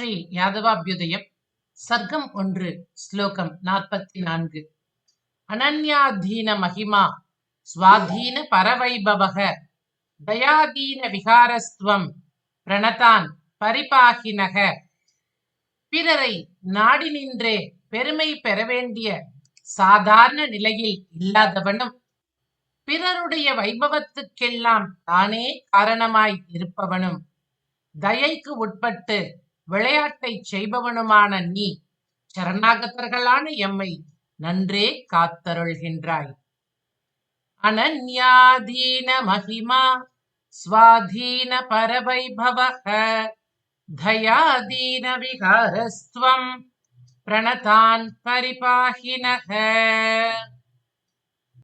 ஸ்ரீ யாதவாபியுதயம் சர்க்கம் ஒன்று ஸ்லோகம் நாற்பத்தி நான்கு அனன்யாதீன மகிமா ஸ்வாதீன பரவைபவக தயாதீன விகாரஸ்துவம் பிரணதான் பரிபாகினக. பிறரை நாடி நின்றே பெருமை பெற வேண்டிய சாதாரண நிலையில் இல்லாதவனும் பிறருடைய வைபவத்துக்கெல்லாம் தானே காரணமாய் இருப்பவனும் தயைக்கு உட்பட்டு விளையாட்டை செய்பவனுமான நீ சரணாகதர்களான எம்மை நன்றே காத்தருள்கின்றாய். அனன்யாதீன மகிமா ஸ்வாதீன பரவைபவக தயாதீன விகாரஸ்துவம் பிரணதான் பரிபாகினக.